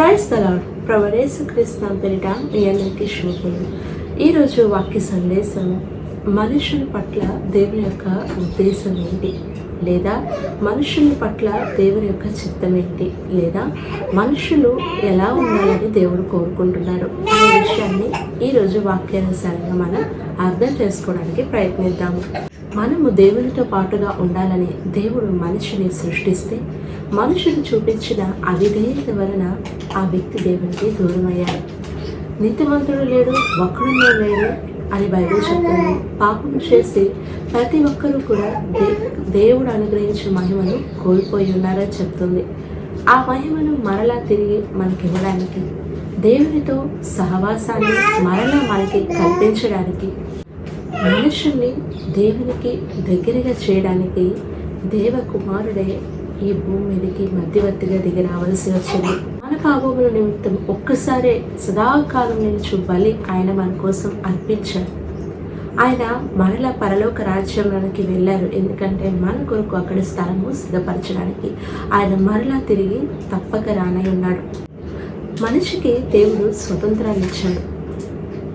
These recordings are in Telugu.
ప్రైస్ తలాడ్ ప్రవరేసు కృష్ణ పేరిట మీ అందరికీ శుభములు ఈరోజు వాక్య సందేశం మనుషుల పట్ల దేవుని యొక్క ఉద్దేశం ఏంటి? లేదా మనుషుల పట్ల దేవుని యొక్క చిత్తం ఏంటి? లేదా మనుషులు ఎలా ఉండాలని దేవుడు కోరుకుంటున్నారు అనే విషయాన్ని ఈరోజు వాక్యానుసారంగా మనం అర్థం చేసుకోవడానికి ప్రయత్నిద్దాము మనము దేవునితో పాటుగా ఉండాలని దేవుడు మనిషిని సృష్టిస్తే మనుషులు చూపించిన అవిధేయత వలన ఆ వ్యక్తి దేవునికి దూరమయ్యాడు. నీతిమంతుడు లేడు వక్రుడు లేడు అని బైబిల్ చెప్తుంది. పాపం చేసి ప్రతి ఒక్కరూ కూడా దే దేవుడు అనుగ్రహించిన మహిమను కోల్పోయి ఉన్నారని చెప్తుంది. ఆ మహిమను మరలా తిరిగి మనకి ఇవ్వడానికి దేవునితో సహవాసాన్ని మరలా మనకి కల్పించడానికి మనుషుల్ని దేవునికి దగ్గరగా చేయడానికి దేవకుమారుడే ఈ భూమి మీదకి మధ్యవర్తిగా దిగి రావాల్సి వచ్చింది. మన పాపముల నిమిత్తం ఒక్కసారే సదాకాలం నుంచి బలి ఆయన మన కోసం అర్పించారు ఆయన మరల పరలోక రాజ్యంలోనికి వెళ్ళారు. ఎందుకంటే మన కొరకు అక్కడ స్థలము సిద్ధపరచడానికి ఆయన మరలా తిరిగి తప్పక రానై ఉన్నాడు. మనిషికి దేవుడు స్వతంత్రాన్ని ఇచ్చాడు.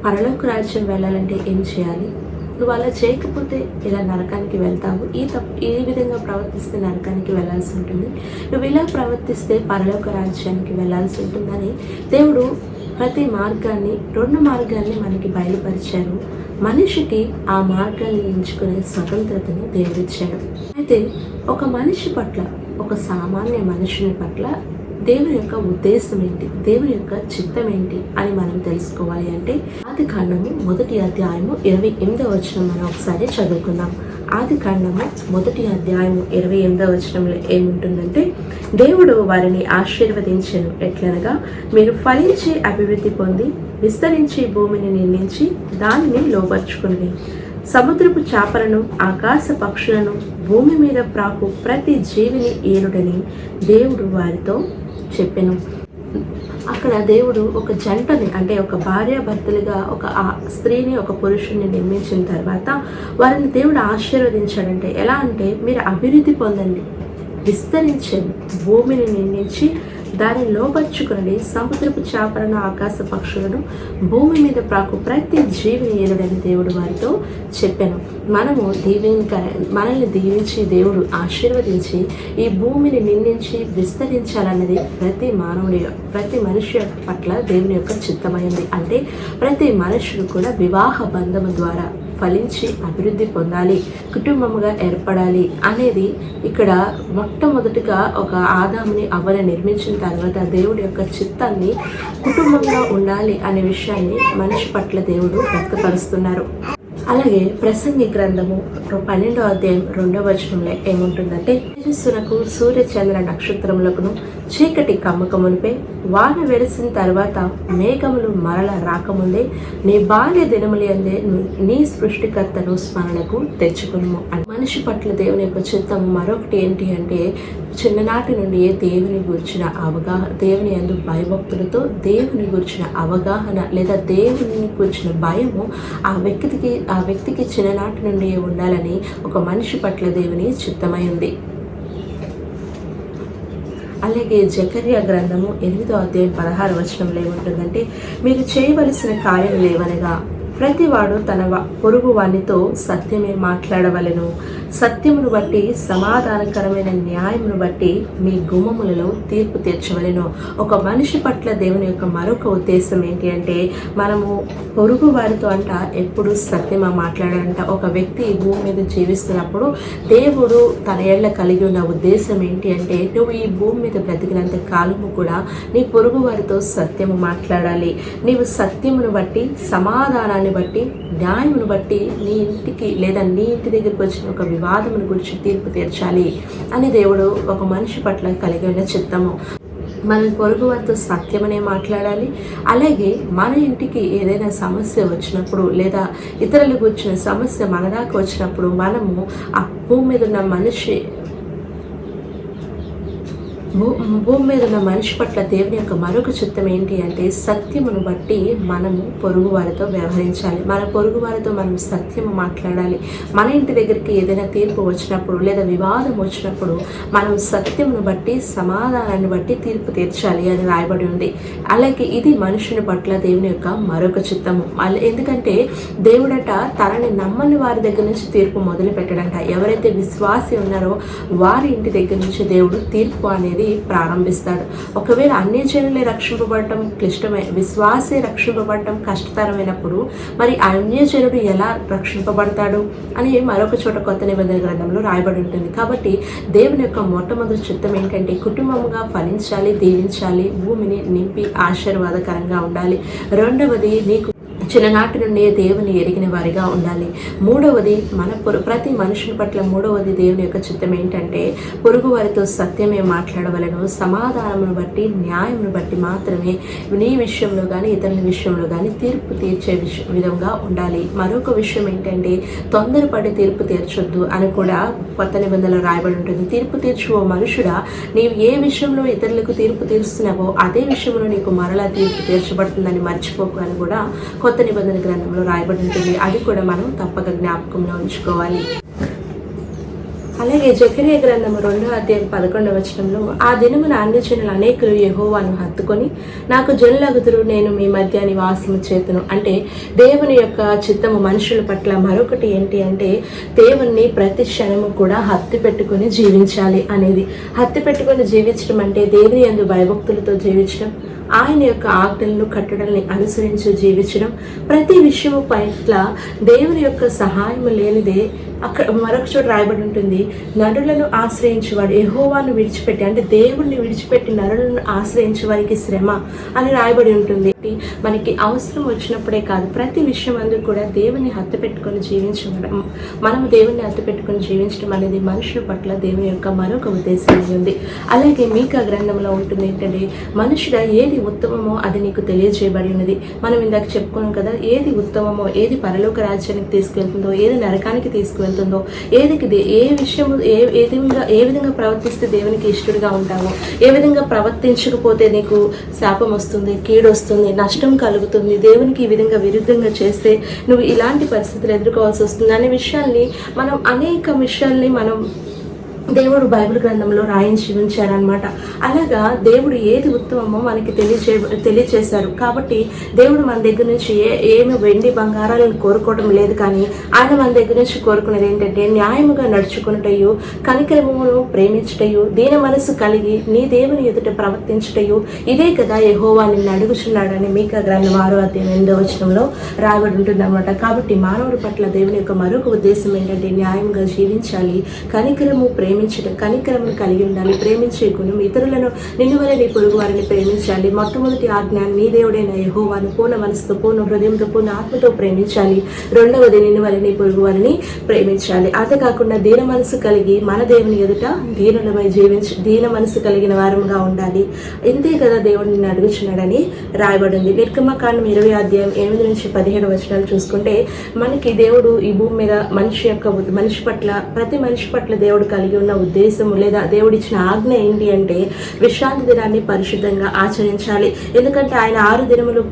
పరలోక రాజ్యం వెళ్ళాలంటే ఏం చేయాలి? నువ్వు అలా చేయకపోతే ఇలా నరకానికి వెళ్తావు? ఈ తప్పు ఈ విధంగా ప్రవర్తిస్తే నరకానికి వెళ్ళాల్సి ఉంటుంది. నువ్వు ఇలా ప్రవర్తిస్తే పరలోక రాజ్యానికి వెళ్ళాల్సి ఉంటుందని దేవుడు ప్రతి మార్గాన్ని రెండు మార్గాల్ని మనకి బయలుపరిచారు. మనిషికి ఆ మార్గాన్ని ఎంచుకునే స్వతంత్రతను దేవుడిచ్చాడు. అయితే ఒక మనిషి పట్ల ఒక సామాన్య మనుషుని పట్ల దేవుని యొక్క ఉద్దేశం ఏంటి? దేవుని యొక్క చిత్తం ఏంటి? అని మనం తెలుసుకోవాలి అంటే ఆది కాండము మొదటి అధ్యాయము ఇరవై ఎనిమిదవ వచనం మనం ఒకసారి చదువుకుందాం. ఆది కాండము మొదటి అధ్యాయము ఇరవై ఎనిమిదవ వచనంలో ఏముంటుందంటే దేవుడు వారిని ఆశీర్వదించను. ఎట్లనగా మీరు ఫలించి అభివృద్ధి పొంది విస్తరించి భూమిని నిర్మించి దానిని లోపరుచుకుంది సముద్రపు చేపలను ఆకాశ పక్షులను భూమి మీద ప్రాకు ప్రతి జీవిని ఏరుడని దేవుడు వారితో చెప్పాను. అక్కడ దేవుడు ఒక జంటని అంటే ఒక భార్యాభర్తలుగా ఒక ఆ స్త్రీని ఒక పురుషుని నిర్మించిన తర్వాత వారిని దేవుడు ఆశీర్వదించాడంటే ఎలా అంటే మీరు అభివృద్ధి పొందండి. విస్తరించండి. భూమిని నిర్మించి దాన్ని లోపరుచుకుని సముద్రపు చేపలను ఆకాశ పక్షులను భూమి మీద ప్రాకు ప్రతి జీవిని ఏలుడని దేవుడు వారితో చెప్పాను. మనము దీవెనిక మనల్ని దీవించి దేవుడు ఆశీర్వదించి ఈ భూమిని నిందించి విస్తరించాలన్నది ప్రతి మానవుడి ప్రతి మనిషి పట్ల దేవుని యొక్క చిత్తమైంది. అంటే ప్రతి మనుషుడు కూడా వివాహ బంధము ద్వారా ఫలించి అభివృద్ధి పొందాలి కుటుంబముగా ఏర్పడాలి అనేది ఇక్కడ మొట్టమొదటిగా ఒక ఆదాముని అవ్వని నిర్మించిన తర్వాత దేవుడి యొక్క చిత్తాన్ని కుటుంబంగా ఉండాలి అనే విషయాన్ని మనిషి పట్ల దేవుడు వ్యక్తపరుస్తున్నారు. అలాగే ప్రసంగి గ్రంథము పన్నెండో అధ్యాయం రెండవ వచనంలో ఏముంటుందంటే తేజస్సునకు సూర్య చంద్ర నక్షత్రములకును చీకటి కమ్మకమునిపై వాన వెలిసిన తర్వాత మేఘములు మరల రాకముందే నీ బాల్య దినములందే నీ సృష్టికర్తను స్మరణకు తెచ్చుకును మనిషి పట్ల దేవుని యొక్క చిత్తం మరొకటి ఏంటి అంటే చిన్ననాటి నుండి దేవుని గురించిన అవగాహన దేవుని అందు భయభక్తులతో దేవుని గురించిన అవగాహన లేదా దేవుని గురించిన భయము ఆ వ్యక్తికి ఆ ఆ వ్యక్తికి చిన్ననాటి నుండి ఉండాలని ఒక మనిషి పట్ల దేవుని చిత్తమై ఉంది. అలాగే జకర్య గ్రంథము ఎనిమిదో అధ్యాయం పదహారు వచనంలో ఏముంటుందంటే మీరు చేయవలసిన కార్యం లేవనగా ప్రతివాడు తన పొరుగు వానితో సత్యమే మాట్లాడవలను. సత్యమును బట్టి సమాధానకరమైన న్యాయమును బట్టి మీ గుమ్మములలో తీర్పు తీర్చవలను. ఒక మనిషి పట్ల దేవుని యొక్క మరొక ఉద్దేశం ఏంటి అంటే మనము పొరుగు వారితో అంట ఎప్పుడు సత్యమా మాట్లాడాలంట. ఒక వ్యక్తి భూమి మీద జీవిస్తున్నప్పుడు దేవుడు తన ఏళ్ళ కలిగి ఉన్న ఉద్దేశం ఏంటి అంటే నువ్వు ఈ భూమి మీద బ్రతికినంత కాలము కూడా నీ పొరుగు వారితో సత్యము మాట్లాడాలి. నీవు సత్యమును బట్టి సమాధానాన్ని దాన్ని బట్టి న్యాయమును బట్టి నీ ఇంటికి లేదా నీ ఇంటి దగ్గరికి వచ్చిన ఒక వివాదమును గురించి తీర్పు తీర్చాలి అని దేవుడు ఒక మనిషి పట్ల కలిగి ఉన్న చిత్తము. మన పొరుగు వారితో సత్యమనే మాట్లాడాలి. అలాగే మన ఇంటికి ఏదైనా సమస్య వచ్చినప్పుడు లేదా ఇతరులకు వచ్చిన సమస్య మన దాకా వచ్చినప్పుడు మనము ఆ భూమి మీద ఉన్న మనిషి భూమి మీద ఉన్న మనిషి పట్ల దేవుని యొక్క మరొక చిత్తం ఏంటి అంటే సత్యమును బట్టి మనము పొరుగు వారితో వ్యవహరించాలి. మన పొరుగు వారితో మనం సత్యము మాట్లాడాలి. మన ఇంటి దగ్గరికి ఏదైనా తీర్పు వచ్చినప్పుడు లేదా వివాదం వచ్చినప్పుడు మనం సత్యమును బట్టి సమాధానాన్ని బట్టి తీర్పు తీర్చాలి అని రాయబడి ఉంది. అలాగే ఇది మనుషుని పట్ల దేవుని యొక్క మరొక చిత్తము. ఎందుకంటే దేవుడట తనని నమ్మని వారి దగ్గర నుంచి తీర్పు మొదలు పెట్టడంట ఎవరైతే విశ్వాసి ఉన్నారో వారి ఇంటి దగ్గర నుంచి దేవుడు తీర్పు అనేది ప్రారంభిస్తాడు. ఒకవేళ అన్ని జనులే రక్షింపబడటం క్లిష్టమే విశ్వాసే రక్షింపబడటం కష్టతరమైనప్పుడు మరి అన్యజనుడు ఎలా రక్షింపబడతాడు అని మరొక చోట కొత్త నిబంధన గ్రంథంలో రాయబడి ఉంటుంది. కాబట్టి దేవుని యొక్క మొట్టమొదటి చిత్తం ఏంటంటే కుటుంబంగా ఫలించాలి దీవించాలి భూమిని నింపి ఆశీర్వాదకరంగా ఉండాలి. రెండవది నీకు చిన్ననాటి నుండే దేవుని ఎరిగిన వారిగా ఉండాలి. మూడవది మన పొరు ప్రతి మనుషుని పట్ల మూడవది దేవుని యొక్క చిత్తం ఏంటంటే పొరుగు వారితో సత్యమే మాట్లాడవలను సమాధానమును బట్టి న్యాయమును బట్టి మాత్రమే నీ విషయంలో కానీ ఇతరుల విషయంలో కానీ తీర్పు తీర్చే విష విధంగా ఉండాలి. మరొక విషయం ఏంటంటే తొందరపడి తీర్పు తీర్చొద్దు అని కూడా కొత్త నిబంధనలు రాయబడి ఉంటుంది. తీర్పు తీర్చు ఓ మనుషుడా నీవు ఏ విషయంలో ఇతరులకు తీర్పు తీరుస్తున్నావో అదే విషయంలో నీకు మరలా తీర్పు తీర్చబడుతుందని మర్చిపోకు అని కూడా కొత్త కొత్త నిబంధన గ్రంథంలో రాయబడి ఉంటుంది అది కూడా మనం తప్పక జ్ఞాపకంలో ఉంచుకోవాలి. అలాగే జకరియా గ్రంథము రెండో అధ్యాయం పదకొండవ వచనంలో ఆ దినమున అన్యజనులు అనేకులు యహోవాను హత్తుకొని నాకు జనులగుదురు నేను మీ మధ్య నివాసము చేతును. అంటే దేవుని యొక్క చిత్తము మనుషుల పట్ల మరొకటి ఏంటి అంటే దేవుణ్ణి ప్రతి క్షణము కూడా హత్తి పెట్టుకొని జీవించాలి అనేది. హత్తి పెట్టుకొని జీవించడం అంటే దేవుని ఎందు భయభక్తులతో జీవించడం ఆయన యొక్క ఆజ్ఞలను కట్టడల్ని అనుసరించి జీవించడం ప్రతి విషయము పట్ల దేవుని యొక్క సహాయం లేనిదే అక్కడ మరొక చోట రాయబడి ఉంటుంది. నరులను ఆశ్రయించేవాడు ఎహోవాను విడిచిపెట్టి అంటే దేవుణ్ణి విడిచిపెట్టి నరులను ఆశ్రయించే వారికి శ్రమ అని రాయబడి ఉంటుంది. మనకి అవసరం వచ్చినప్పుడే కాదు ప్రతి విషయం అందుకు కూడా దేవుని హత్య పెట్టుకొని జీవించడం మనం దేవుని హత్య పెట్టుకొని జీవించడం అనేది మనుషుల పట్ల దేవుని యొక్క మరొక ఉద్దేశం ఉంది. అలాగే మీకా గ్రంథంలో ఉంటుంది ఏంటంటే మనుషుడు ఏది ఉత్తమమో అది నీకు తెలియజేయబడి ఉన్నది. మనం ఇందాక చెప్పుకున్నాం కదా ఏది ఉత్తమమో ఏది పరలోక రాజ్యానికి తీసుకెళ్తుందో ఏది నరకానికి తీసుకువెళ్తుందో ఏది ఏ విషయం ఏ ఏ విధంగా ఏ విధంగా ప్రవర్తిస్తే దేవునికి ఇష్టడిగా ఉంటావో ఏ విధంగా ప్రవర్తించకపోతే నీకు శాపం వస్తుంది కీడు వస్తుంది నష్టం కలుగుతుంది దేవునికి ఈ విధంగా విరుద్ధంగా చేస్తే నువ్వు ఇలాంటి పరిస్థితులు ఎదుర్కోవాల్సి వస్తుంది. అనే విషయాల్ని మనం అనేక విషయాల్ని మనం దేవుడు బైబిల్ గ్రంథంలో రాయించి ఉంచారనమాట అలాగా దేవుడు ఏది ఉత్తమమో మనకి తెలియచే తెలియచేశారు. కాబట్టి దేవుడు మన దగ్గర నుంచి ఏ ఏమి వెండి బంగారాలను కోరుకోవడం లేదు కానీ ఆయన మన దగ్గర నుంచి కోరుకునేది ఏంటంటే న్యాయముగా నడుచుకున్నటయు కనికరమును ప్రేమించటయు దీన మనసు కలిగి నీ దేవుని ఎదుట ప్రవర్తించటయు. ఇదే కదా యహోవా నిన్ను అడుగుచున్నాడని మీక గ్రంథం ఆరో అధ్యాయం ఎనిమిదో వచనంలో రాయబడి ఉంటుందన్నమాట. కాబట్టి మానవుడి పట్ల దేవుని యొక్క మరొక ఉద్దేశం ఏంటంటే న్యాయంగా జీవించాలి కనికరము ప్రేమించడం కనికరమును కలిగి ఉండాలి ప్రేమించే గుణం. ఇతరులను నిన్ను వలె నీ పొరుగు వారిని ప్రేమించాలి. మొట్టమొదటి ఆజ్ఞ నీ దేవుడైన యహోవాను పూర్ణ మనసుతో పూర్ణ హృదయంతో పూర్ణ ఆత్మతో ప్రేమించాలి. రెండవది నిన్ను వలె నీ పొరుగు వారిని ప్రేమించాలి. అంతేకాకుండా దీన మనసు కలిగి మన దేవుని ఎదుట దీనులమై జీవించి దీన మనసు కలిగిన వారముగా ఉండాలి. ఇంతే కదా దేవుడు నిన్ను అడుగుచున్నాడని రాయబడింది. నిర్గమకాండం ఇరవై అధ్యాయం ఎనిమిది నుంచి పదిహేడు వచనాలు చూసుకుంటే మనకి దేవుడు ఈ భూమి మీద మనిషి యొక్క మనిషి పట్ల ప్రతి మనిషి పట్ల దేవుడు కలిగి ఉన్న ఉద్దేశం లేదా దేవుడిచ్చిన ఆజ్ఞ ఏంటి అంటే విశ్రాంతి దినాన్ని పరిశుద్ధంగా ఆచరించాలి. ఎందుకంటే ఆయన ఆరు దినములు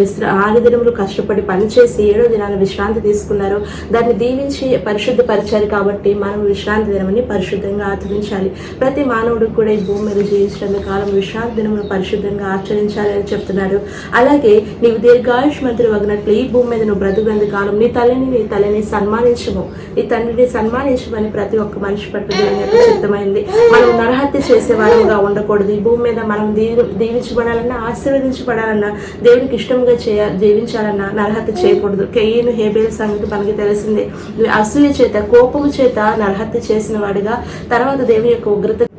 విశ్రా ఆరు దినములు కష్టపడి పనిచేసి ఏడో దినాన్ని విశ్రాంతి తీసుకున్నారు. దాన్ని దీవించి పరిశుద్ధపరిచారు కాబట్టి మనం విశ్రాంతి దినమని పరిశుద్ధంగా ఆచరించాలి. ప్రతి మానవుడు కూడా ఈ భూమి మీద జీవించడం కాలం విశ్రాంతి దినమును పరిశుద్ధంగా ఆచరించాలి అని చెప్తున్నారు అలాగే నీవు దీర్ఘాయుష్మంతులు వగినట్లు ఈ భూమి మీద నువ్వు బ్రతుకునేందు కాలం నీ తల్లిని నీ తల్లిని సన్మానించము. నీ తండ్రిని సన్మానించమని ప్రతి ఒక్క మనిషి పట్ల దేవుని చిత్తమైంది. మనం నరహత్య చేసే వారంగా ఉండకూడదు. ఈ భూమి మీద మనం దీవి దీవించబడాలన్నా ఆశీర్వదించబడాలన్నా దేవునికి ఇష్టంగా చేయ జీవించాలన్న నరహత చేయకూడదు. కెయ్యను హేబేల్ సంగతి మనకి తెలిసిందే. అసూయ చేత కోపము చేత నరహత్య చేసిన వాడిగా తర్వాత దేవుని యొక్క ఉగ్రత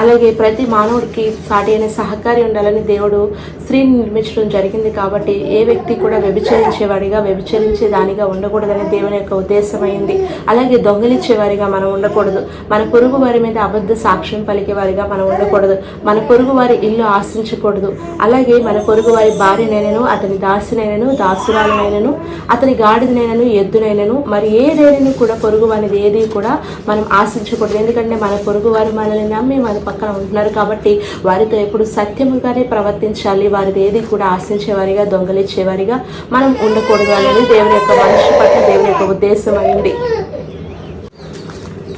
అలాగే ప్రతి మానవుడికి సాటి అయిన సహకారి ఉండాలని దేవుడు స్త్రీని నిర్మించడం జరిగింది కాబట్టి ఏ వ్యక్తి కూడా వ్యభిచరించేవాడిగా వ్యభిచరించే దానిగా ఉండకూడదని దేవుని యొక్క ఉద్దేశమైంది అలాగే దొంగలించేవారిగా మనం ఉండకూడదు. మన పొరుగు వారి మీద అబద్ధ సాక్ష్యం పలికేవారిగా మనం ఉండకూడదు. మన పొరుగు వారి ఇల్లు ఆశించకూడదు. అలాగే మన పొరుగు వారి భార్యనైనను అతని దాసినైనను దాసురాలనైనను అతని గాడిదనైనను ఎద్దునైనను మరి ఏదైనా కూడా పొరుగు వారిది ఏది కూడా మనం ఆశించకూడదు. ఎందుకంటే మన పొరుగు వారు మనల్ని నమ్మి మన పక్కన ఉంటున్నారు కాబట్టి వారితో ఎప్పుడు సత్యముగానే ప్రవర్తించాలి. వారిది ఏది కూడా ఆశించేవారిగా దొంగలిచ్చేవారిగా మనం ఉండకూడదు అనేది దేవుని యొక్క మనిషి పట్ల దేవుని యొక్క ఉద్దేశం అయింది.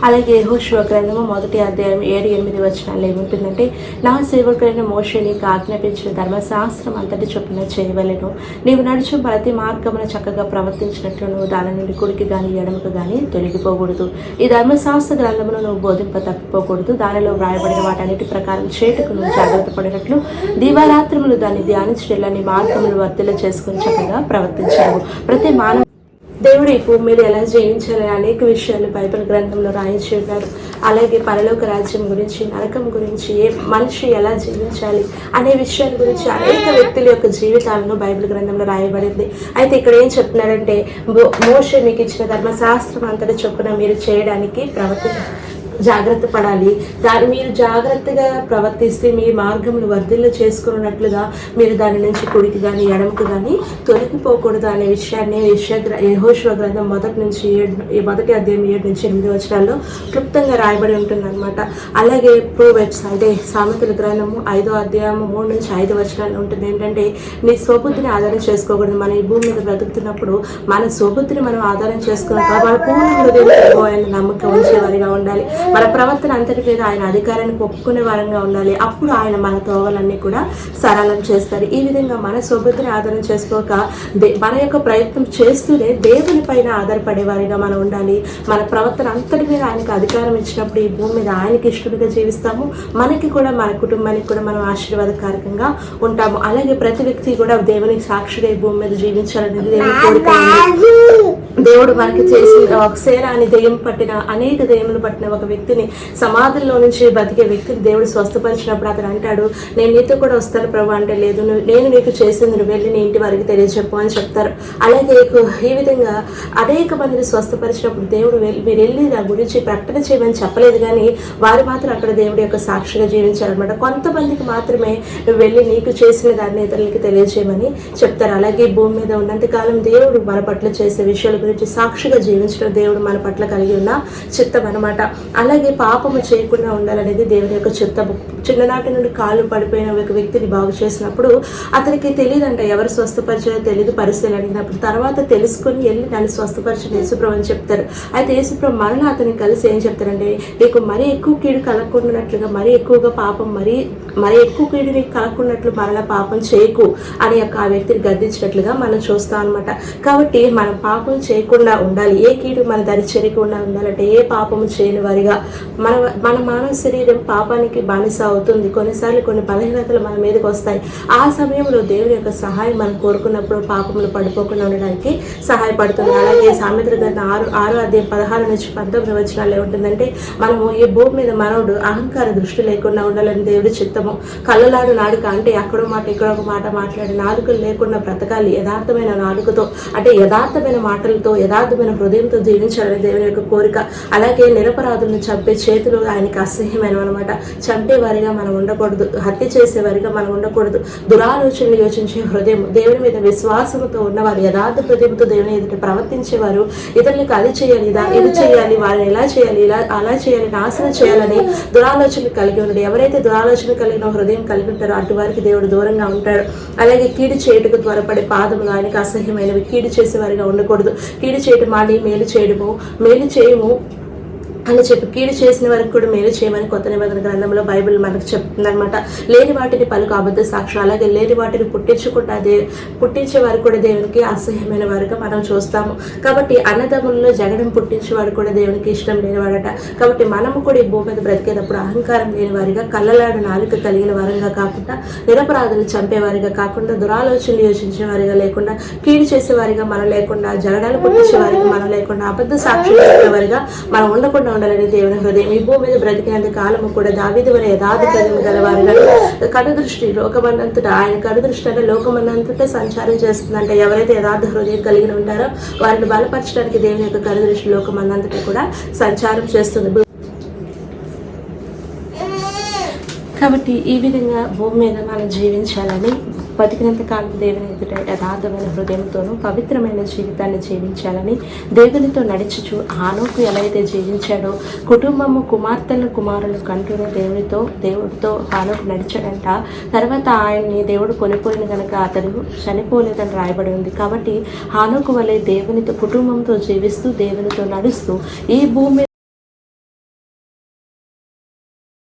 అలాగే యహోశివ గ్రంథము మొదటి అధ్యాయం ఏడు ఎనిమిది వచనాలు ఏముంటుందంటే నా సేవకులైన మోషే నీకు ఆజ్ఞాపించిన ధర్మశాస్త్రం అంతటి చొప్పున చేయవలను. నీవు నడుచు ప్రతి మార్గమున చక్కగా ప్రవర్తించినట్లు నువ్వు దాని నుండి కుడికి కానీ ఎడమకు కానీ తొలగిపోకూడదు. ఈ ధర్మశాస్త్ర గ్రంథమును నువ్వు బోధింప తప్పిపోకూడదు. దానిలో వ్రాయబడిన వాటన్నిటి ప్రకారం చేటుకు నువ్వు జాగ్రత్త పడినట్లు దీవారాత్రములు దాన్ని ధ్యానించడం నీ మార్గములు వర్తిలో చేసుకుని చక్కగా ప్రవర్తించావు ప్రతి మానవ దేవుడు ఈ భూమి మీద ఎలా జీవించాలి అనేక విషయాలు బైబిల్ గ్రంథంలో రాయించి ఉన్నారు అలాగే పరలోక రాజ్యం గురించి నరకం గురించి ఏ మనిషి ఎలా జీవించాలి అనే విషయాల గురించి అనేక వ్యక్తుల యొక్క జీవితాలను బైబిల్ గ్రంథంలో రాయబడింది. అయితే ఇక్కడ ఏం చెప్తున్నారంటే మోషే మీకు ఇచ్చిన ధర్మశాస్త్రం అంతటి చొప్పున మీరు చేయడానికి ప్రవర్తి జాగ్రత్త పడాలి. దాన్ని మీరు జాగ్రత్తగా ప్రవర్తిస్తే మీ మార్గములు వర్ధిల్లు చేసుకున్నట్లుగా మీరు దాని నుంచి కుడికి కానీ ఎడమకు కానీ తొలగిపోకూడదు అనే విషయాన్ని యహోశ్వ గ్రంథం మొదటి నుంచి ఏడు మొదటి అధ్యాయం ఏడు నుంచి ఎనిమిది వచనాల్లో క్లుప్తంగా రాయబడి ఉంటుందన్నమాట. అలాగే ప్రోవెబ్స్ అంటే సామెతల గ్రంథము ఐదో అధ్యాయం మూడు నుంచి ఐదు వచనాలు ఉంటుంది. ఏంటంటే నీ స్వబుద్ధిని ఆధారం చేసుకోకూడదు. మన ఈ భూమి మీద బ్రతుకుతున్నప్పుడు మన స్వబుద్ధిని మనం ఆధారం చేసుకున్నాం మన పూర్ణ హృదయంతో నమ్మకం ఉంచేవారిగా ఉండాలి. మన ప్రవర్తన అంతటి మీద ఆయన అధికారానికి ఒప్పుకునే వారంగా ఉండాలి. అప్పుడు ఆయన మన తోవలన్నీ కూడా సరళం చేస్తారు. ఈ విధంగా మన స్వబుద్ధిని ఆధారం చేసుకోక మన యొక్క ప్రయత్నం చేస్తూనే దేవుని పైన ఆధారపడే వారిగా మనం ఉండాలి. మన ప్రవర్తన అంతటి మీద ఆయనకు అధికారం ఇచ్చినప్పుడు ఈ భూమి మీద ఆయనకి ఇష్టలుగా జీవిస్తాము. మనకి కూడా మన కుటుంబానికి కూడా మనం ఆశీర్వాదకారకంగా ఉంటాము. అలాగే ప్రతి వ్యక్తి కూడా దేవునికి సాక్షిగా ఈ భూమి మీద జీవించాలనేది దేవుని. దేవుడు మనకి చేసిన ఒక సేన అని దెయ్యం పట్టిన అనేక దెయ్యములు పట్టిన ఒక వ్యక్తిని సమాధుల్లో నుంచి బతికే వ్యక్తిని దేవుడు స్వస్థపరిచినప్పుడు అతను అంటాడు నేను నీతో కూడా వస్తాను ప్రభు అంటే లేదు నేను నీకు చేసింది నువ్వు వెళ్ళి నీ ఇంటి వారికి తెలియజెప్పు అని చెప్తారు. అలాగే ఈ విధంగా అనేక మందిని స్వస్థపరిచినప్పుడు దేవుడు వెళ్ళి మీరు వెళ్ళి నా గురించి ప్రకటన చేయమని చెప్పలేదు కానీ వారు మాత్రం అక్కడ దేవుడి యొక్క సాక్షిగా జీవించారనమాట కొంతమందికి మాత్రమే నువ్వు వెళ్ళి నీకు చేసిన దాన్ని ఇతరులకి తెలియజేయమని చెప్తారు. అలాగే భూమి మీద ఉన్నంతకాలం దేవుడు మన పట్ల చేసే విషయాల గురించి సాక్షిగా జీవించడం దేవుడు మన పట్ల కలిగి ఉన్న చిత్తం అనమాట అలాగే పాపము చేయకుండా ఉండాలనేది దేవుని యొక్క చిత్తము చిన్ననాటి నుండి కాళ్ళు పడిపోయిన ఒక వ్యక్తిని బాగు చేసినప్పుడు అతనికి తెలియదంట ఎవరు స్వస్థపరిచారో తెలియదు పరిస్థితులు అడిగినప్పుడు. తర్వాత తెలుసుకొని వెళ్ళి నన్ను స్వస్థపరిచిన యేసుప్రభు అని చెప్తారు. అయితే యేసుప్రభు మరలా అతనికి కలిసి ఏం చెప్తారంటే నీకు మరీ ఎక్కువ కీడు కలగకుండానట్లుగా మరీ ఎక్కువగా పాపం మరీ మరి ఎక్కువ కీడు నీకు కలగకున్నట్లు మరలా పాపం చేయకు అని యొక్క ఆ వ్యక్తిని గద్దించినట్లుగా మనం చూస్తాం అనమాట కాబట్టి మనం పాపం చేయకుండా ఉండాలి. ఏ కీడు మన దరి చేరకుండా ఉండాలంటే ఏ పాపము చేయని వారిగా మన మన మానవ శరీరం పాపానికి బానిస అవుతుంది. కొన్నిసార్లు కొన్ని బలహీనతలు మన మీదకి వస్తాయి. ఆ సమయంలో దేవుని యొక్క సహాయం మనం కోరుకున్నప్పుడు పాపములు పడిపోకుండా ఉండడానికి సహాయపడుతుంది. అలాగే సామెత్ర గ్రంథం ఆరు ఆరో అధ్యాయం పదహారు నుంచి పంతొమ్మిది వచ్చినాలు ఏముంటుందంటే మనము ఈ భూమి మీద మనవుడు అహంకార దృష్టి లేకుండా ఉండాలని దేవుడి చిత్తము కళ్ళలాడు నాడుక అంటే అక్కడో మాట ఇక్కడొక మాట మాట్లాడి నాలుకలు లేకుండా బ్రతకాలి. యథార్థమైన నాలుకతో అంటే యథార్థమైన మాటలతో యథార్థమైన హృదయంతో జీవించాలని దేవుని యొక్క కోరిక. అలాగే నిరపరాధులను చంపే చేతులు ఆయనకి అసహ్యమైన అనమాట చంపేవారిగా మనం ఉండకూడదు. హత్య చేసేవారిగా మనం ఉండకూడదు. దురాలోచనలు యోచించే హృదయం దేవుని మీద విశ్వాసంతో ఉన్నవారు యథార్థ హృదయంతో దేవుని ఎదుట ప్రవర్తించేవారు ఇతరులకు అది చేయాలి ఇదా ఇది చేయాలి వారిని ఎలా చేయాలి ఇలా అలా చేయాలి నాశనం చేయాలని దురాలోచనలు కలిగి ఉండడు. ఎవరైతే దురాలోచన కలిగి కలిగిన హృదయం కలిగి ఉంటారో అటువారికి దేవుడు దూరంగా ఉంటాడు. అలాగే కీడు చేయుటకు త్వరపడే పాదములు ఆయనకు అసహ్యమైనవి. కీడు చేసేవారిగా ఉండకూడదు. కీడు చేయటం మాని మేలు చేయడము మేలు చేయము. అని చెప్పి కీడు చేసిన వారికి కూడా మేలు చేయమని కొత్త నిబంధన గ్రంథంలో బైబిల్ మనకు చెప్తుందన్నమాట. లేని వాటిని పలుకు అబద్ధ సాక్షి అలాగే లేని వాటిని పుట్టించకుండా దే పుట్టించే వారు కూడా దేవునికి అసహ్యమైన వారుగా మనం చూస్తాము. కాబట్టి అన్నదమ్ముల్లో జగడం పుట్టించేవాడు కూడా దేవునికి ఇష్టం లేనివాడట. కాబట్టి మనము కూడా ఈ భూమి మీద బ్రతికేటప్పుడు అహంకారం లేని వారిగా కళ్ళలాడు నాలుక కలిగిన వారంగా కాకుండా నిరపరాధులు చంపేవారిగా కాకుండా దురాలోచనలు యోచించే వారిగా లేకుండా కీడు చేసేవారిగా మనం లేకుండా జగడాలు పుట్టించే వారిగా మనం లేకుండా అబద్ధ సాక్షులు వారిగా మనం ఉండకుండా ఉండాలని దేవుని హృదయం. ఈ భూమి మీద బ్రతికినంత కాలము కూడా దావీదు వల్ల యథార్థ ప్రజలు గలవారు కనుదృష్టి లోకమన్నంతటా ఆయన కనుదృష్టి అంటే లోకమన్నంతటా సంచారం చేస్తుందంటే. ఎవరైతే యథార్థ హృదయం కలిగి ఉంటారో వారిని బలపరచడానికి దేవుని యొక్క కనుదృష్టి లోకమన్నంతటా కూడా సంచారం చేస్తుంది. కాబట్టి ఈ విధంగా భూమి మీద మనం జీవించాలని బతికినంత కాలం దేవుని ఎదుట యథార్థమైన హృదయంతోనూ పవిత్రమైన జీవితాన్ని జీవించాలని దేవునితో నడిచుచు ఆనోకు ఎలా అయితే జీవించాడో కుటుంబము కుమార్తెలు కుమారులు కంటూనే దేవునితో దేవుడితో ఆనోకు నడిచాడంట. తర్వాత ఆయన్ని దేవుడు కొనిపోయిన కనుక అతడు చనిపోలేదని రాయబడి ఉంది. కాబట్టి హానోకు వలె దేవునితో కుటుంబంతో జీవిస్తూ దేవునితో నడుస్తూ ఈ భూమి